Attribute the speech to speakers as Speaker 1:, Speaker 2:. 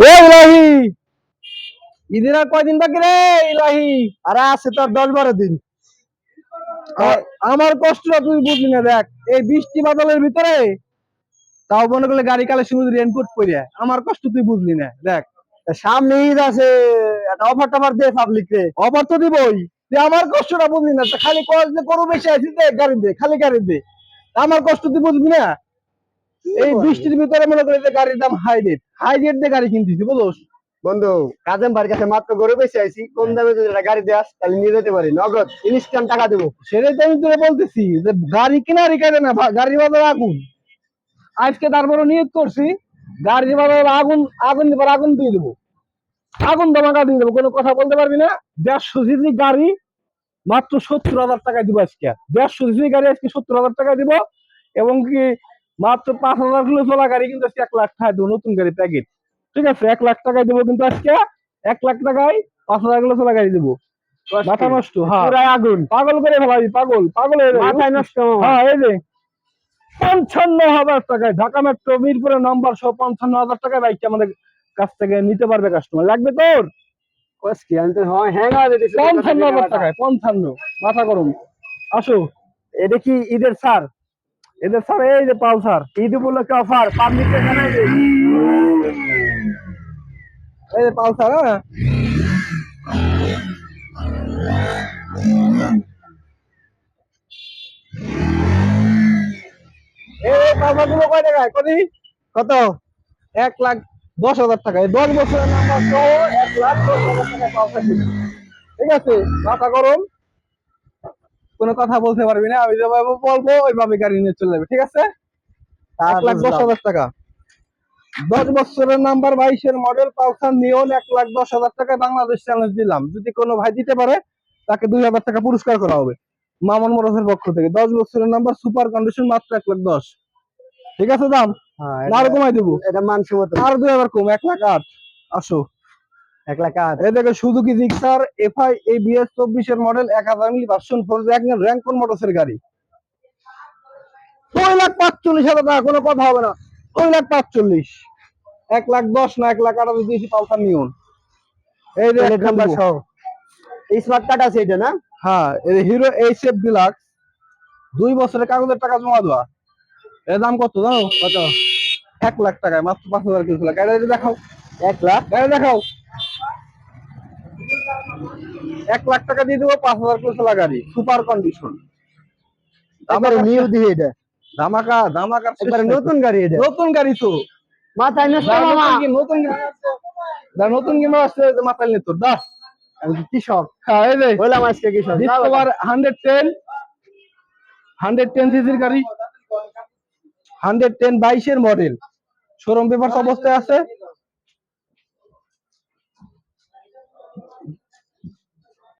Speaker 1: ও ইলাহি! ঈদের আর কয়দিন বাকি রে ইলাহি?
Speaker 2: আরে আছে তোর দশ বারো দিন।
Speaker 1: আমার কষ্টটা তুই বুঝলি না দেখ এই বৃষ্টি বাদলের ভিতরে তাও মনে করলে গাড়ি কালেকশন রেনকোট পরে আমার কষ্ট তুই বুঝলি না দেখ।
Speaker 2: সামনে ঈদ আছে একটা অফার টফার দে পাবলিক রে।
Speaker 1: অফার তো দিবই তুই আমার কষ্টটা বুঝলি না খালি কলেজ যে করু বেশি আছিস দে গাড়ি দে খালি গাড়ি দে। আমার কষ্ট তুই বুঝবি না? এই বৃষ্টির ভিতরে মনে করে গাড়ির দাম হাই রেট হাই রেট দিয়ে গাড়ি কিনতেছি বুঝোস?
Speaker 2: বন্ধু কাজেম ভাইয়ের কাছে মাত্র গরু বেশি আইছি কম দামে যদি একটা গাড়ি দেস তাহলে নিয়ে যেতে পারি। নগদ ইনস্ট্যান্ট টাকা দেবো।
Speaker 1: সেটাই তো আমি তোরে বলতেছি যে গাড়ি না ভা- গাড়ি বাজার আগুন। আজকে তারপরে নিয়োগ করছি গাড়ি বাজার আগুন আগুন দিবার আগুন দিয়ে দেবো। আগুন দমাকা দিয়ে দেবো কোনো কথা বলতে পারবি না। দেড়শো সিসি গাড়ি মাত্র সত্তর হাজার টাকা দিব আজকে। দেড়শো সিসি গাড়ি আজকে সত্তর হাজার টাকা দিব এবং কি মাত্র পাঁচ হাজার কিলো চলা গাড়ি কিন্তু এক লাখ টাকা দেবো নতুন গাড়ি প্যাকেট। ঠিক আছে এক লাখ টাকায় দেবো কিন্তু আজকে এক লাখ টাকায় পাঁচ হাজার কিলো চলা গাড়ি দেবো। মাথা নষ্ট হ্যাঁ।
Speaker 2: আগুন।
Speaker 1: পাগল করে ফেলাবি পাগল পাগল।
Speaker 2: মাথায় নষ্ট
Speaker 1: হ্যাঁ এই যে পঞ্চান্ন হাজার টাকায় ঢাকা মেট্রো মিরপুরের নাম্বার সহ পঞ্চান্ন হাজার টাকায় বাইকটা আমাদের কাছ থেকে নিতে পারবে কাস্টমার লাগবে তোর?
Speaker 2: হ্যাং
Speaker 1: পঞ্চান্ন হাজার টাকায় পঞ্চান্ন। মাথা গরম। আসো।
Speaker 2: এটা কি ঈদের স্যার
Speaker 1: এদের স্যার, এই যে পাল স্যার,
Speaker 2: ঈদ উপলক্ষে অফার পাবলিক
Speaker 1: এই যে পাল স্যার হ্যাঁ। এই পালসার
Speaker 2: কত?
Speaker 1: এক লাখ দশ হাজার টাকা। দশ বছরের নাম্বার সহ এক লাখ দশ হাজার টাকা ঠিক আছে, মাথা গরম। কোনো কথা বলতে পারবি না আমি যেভাবে বলব ওইভাবে গাড়ি নিয়ে চলে যাবে ঠিক আছে? এক লাখ দশ হাজার টাকা। দশ বছরের নাম্বার বাইশের মডেল পালসার নিয়ন এক লাখ দশ হাজার টাকা বাংলাদেশ চ্যালেঞ্জ দিলাম। যদি কোনো ভাই দিতে পারে তাকে দুই হাজার টাকা পুরস্কার করা হবে মামন মোটরসের পক্ষ থেকে। দশ বছরের নাম্বার সুপার কন্ডিশন মাত্র এক লাখ দশ। ঠিক আছে দাম?
Speaker 2: হ্যাঁ,
Speaker 1: না কমাই দেবো।
Speaker 2: এটা মানসম্মত
Speaker 1: আর দুই হাজার কম এক লাখ আট। আসো।
Speaker 2: এক লাখ আট।
Speaker 1: এই দেখো সুজুকি জিক্সার এফআই এবিএস চব্বিশের মডেল এক হাজার মিলি ভার্সন ফোর র্যাঙ্কন মোটরসের গাড়ি। দুই লাখ পাঁচচল্লিশ হাজার টাকা কোনো কথা হবে না। লাখ পাঁচচল্লিশ। এক লাখ দশ না এক লাখ আঠারো দিয়েছি পালসার নিউন এই
Speaker 2: নাম্বার সহ। স্মার্ট কার্ড আছে এটা না?
Speaker 1: হ্যাঁ এই হিরো এইচ এফ ডিলাক্স দুই বছরের কাগজের টাকা জমা দেওয়া। এর দাম কত জানো? কত? এক লাখ টাকায় মাত্র পাঁচ হাজার কিছু গাড়ি দেখাও।
Speaker 2: এক লাখ?
Speaker 1: গাড়ি দেখাও। এক লাখ টাকা দিয়ে দেবো পাঁচ হাজার কিলো চলা গাড়ি সুপার কন্ডিশন
Speaker 2: আমার নিউ দিয়ে এটা।
Speaker 1: ধামাকা ধামাকা
Speaker 2: নতুন গাড়ি এটা।
Speaker 1: নতুন গাড়ি তো।
Speaker 2: মাথায় নষ্ট মামা?
Speaker 1: নতুন নতুন আসছে। মাথায় তোর দাস।
Speaker 2: আমি কৃষক।
Speaker 1: হ্যাঁ এই যে।
Speaker 2: বললাম আজকে কৃষক।
Speaker 1: Discover hundred ten hundred ten সিসির গাড়ি। হান্ড্রেড টেন বাইশের মডেল শোরুম পেপার অবস্থায় আছে।